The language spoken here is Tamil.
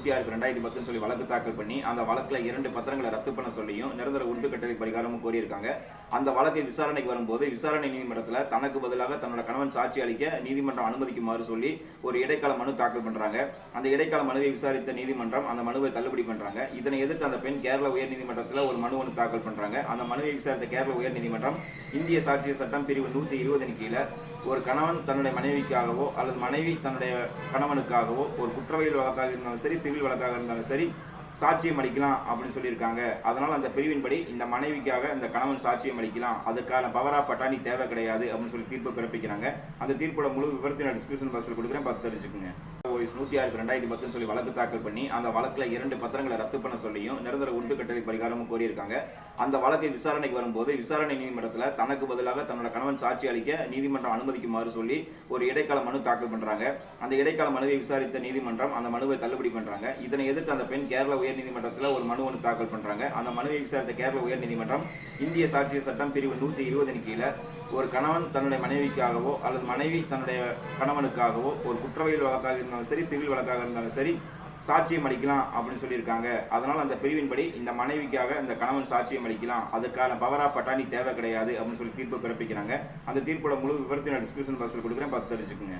நூற்றி ஆறு ரெண்டாயிரத்தி பத்துன்னு சொல்லி வழக்கு தாக்கல் பண்ணி அந்த வழக்கில் இரண்டு பத்திரங்களை ரத்து பண்ண சொல்லியும் நிரந்தர உறுதி கட்டளை பரிகாரமும் கோரியிருக்காங்க. அந்த வழக்கை விசாரணைக்கு வரும்போது விசாரணை நீதிமன்றத்தில் தனக்கு பதிலாக தன்னோட கணவன் சாட்சி அளிக்க நீதிமன்றம் அனுமதிக்குமாறு சொல்லி ஒரு இடைக்கால மனு தாக்கல் பண்ணுறாங்க அந்த இடைக்கால மனுவை விசாரித்த நீதிமன்றம் அந்த மனுவை தள்ளுபடி பண்ணுறாங்க இதனை எதிர்த்து அந்த பெண் கேரள உயர்நீதிமன்றத்தில் ஒரு மனு ஒன்று தாக்கல் பண்ணுறாங்க அந்த மனுவை விசாரித்த கேரள உயர்நீதிமன்றம் இந்திய சாட்சிய சட்டம் பிரிவு நூற்றி இருபதின் கீழே ஒரு கணவன் தன்னுடைய மனைவிக்காகவோ அல்லது மனைவி தன்னுடைய கணவனுக்காகவோ ஒரு குற்றவியல் வழக்காக இருந்தாலும் சரி சிவில் வழக்காக இருந்தாலும் சரி சாட்சியம் அளிக்கலாம் அப்படின்னு சொல்லியிருக்காங்க. அதனால் அந்த பிரிவின்படி இந்த மனைவிக்காக இந்த கணவன் சாட்சியம் அளிக்கலாம். அதுக்கான பவர் ஆஃப் அட்டானி தேவை கிடையாது அப்படின்னு சொல்லி தீர்ப்பு பிறப்பிக்கிறாங்க. அந்த தீர்ப்போட முழு விவரத்தை நான் டிஸ்கிரிப்ஷன் பாக்ஸில் கொடுக்குறேன். பார்த்து தெரிஞ்சுக்குங்க. வயசு நூற்றி ஆறு ரெண்டாயிரத்தி பத்துன்னு சொல்லி வழக்கு தாக்கல் பண்ணி அந்த வழக்கில் இரண்டு பத்திரங்களை ரத்து பண்ண சொல்லியும் நிரந்தர உறுதி கட்டளை பரிகாரமும் கோரியிருக்காங்க. அந்த வழக்கை விசாரணைக்கு வரும்போது விசாரணை நீதிமன்றத்தில் தனக்கு பதிலாக தன்னோட கணவன் சாட்சி அளிக்க நீதிமன்றம் அனுமதிக்குமாறு சொல்லி ஒரு இடைக்கால மனு தாக்கல் பண்றாங்க. அந்த இடைக்கால மனுவை விசாரித்த நீதிமன்றம் அந்த மனுவை தள்ளுபடி பண்றாங்க. இதனை எதிர்த்து அந்த பெண் கேரள உயர்நீதிமன்றத்தில் ஒரு மனு ஒன்று தாக்கல் பண்றாங்க. அந்த மனுவை விசாரித்த கேரள உயர்நீதிமன்றம் இந்திய சாட்சிய சட்டம் பிரிவு நூத்தி இருபதின் கீழே ஒரு கணவன் தன்னுடைய மனைவிக்காகவோ அல்லது மனைவி தன்னுடைய கணவனுக்காகவோ ஒரு குற்றவியல் வழக்காக இருந்தாலும் சரி சிவில் வழக்காக இருந்தாலும் சரி சாட்சியம் அளிக்கலாம் அப்படின்னு சொல்லியிருக்காங்க. அதனால அந்த பிரிவின்படி இந்த மனைவிக்காக இந்த கணவன் சாட்சியம் அளிக்கலாம். அதுக்கான பவர் ஆஃப் அட்டானி தேவை கிடையாது அப்படின்னு சொல்லி தீர்ப்பு பிறப்பிக்கிறாங்க. அந்த தீர்ப்போட முழு விவரத்தை நான் டிஸ்கிரிப்ஷன் பாக்ஸில் கொடுக்குறேன். பார்த்து தெரிஞ்சுக்கோங்க.